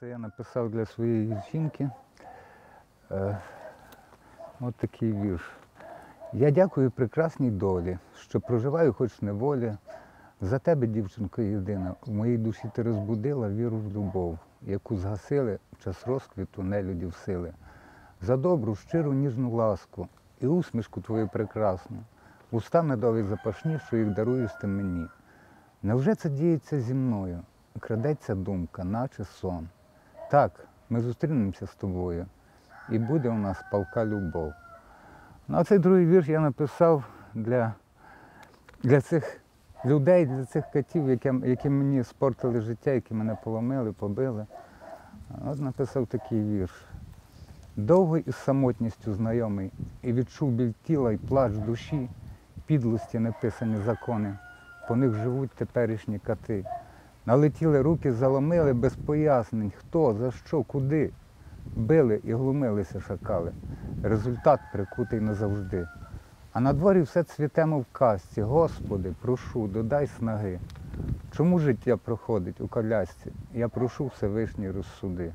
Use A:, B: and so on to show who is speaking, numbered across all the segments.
A: Це я написав для своєї жінки. Е, от такий вірш. Я дякую прекрасній долі, що проживаю хоч неволі. За тебе, дівчинко єдина, в моїй душі ти розбудила віру в любов, яку згасили в час розквіту нелюдів сили. За добру, щиру, ніжну ласку і усмішку твою прекрасну, уста медові запашні, що їх даруєш ти мені. Невже це діється зі мною? Крадеться думка, наче сон. Так, ми зустрінемося з тобою, і буде у нас палка любов. Ну, а цей другий вірш я написав для, для цих людей, для цих котів, які, які мені спортили життя, які мене поломили, побили. От написав такий вірш. Довго із самотністю знайомий, і відчув біль тіла і плач душі, підлості неписані закони, по них живуть теперішні коти. Налетіли руки, заломили без пояснень, хто, за що, куди. Били і глумилися шакали. Результат прикутий назавжди. А на дворі все цвіте, мов в казці. Господи, прошу, додай снаги. Чому життя проходить у колясці? Я прошу Всевишній розсуди.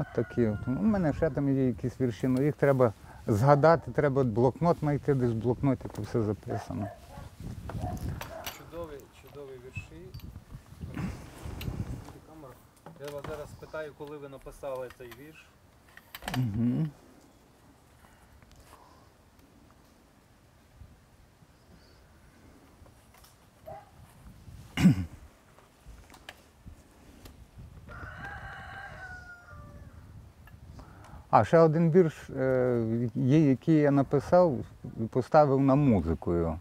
A: От такі. Ну, У мене ще там є якісь вірші, але їх треба згадати, треба блокнот знайти, десь в блокноті то все записано.
B: Чудові, чудові вірші. Я вас зараз спитаю, коли ви написали цей вірш.
A: Угу. А ще один вірш е, є, який я написав і поставив на музику його.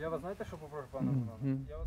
B: Я вас знаєте, що попрошу, пане
A: Мгм.
B: Романе? Я вас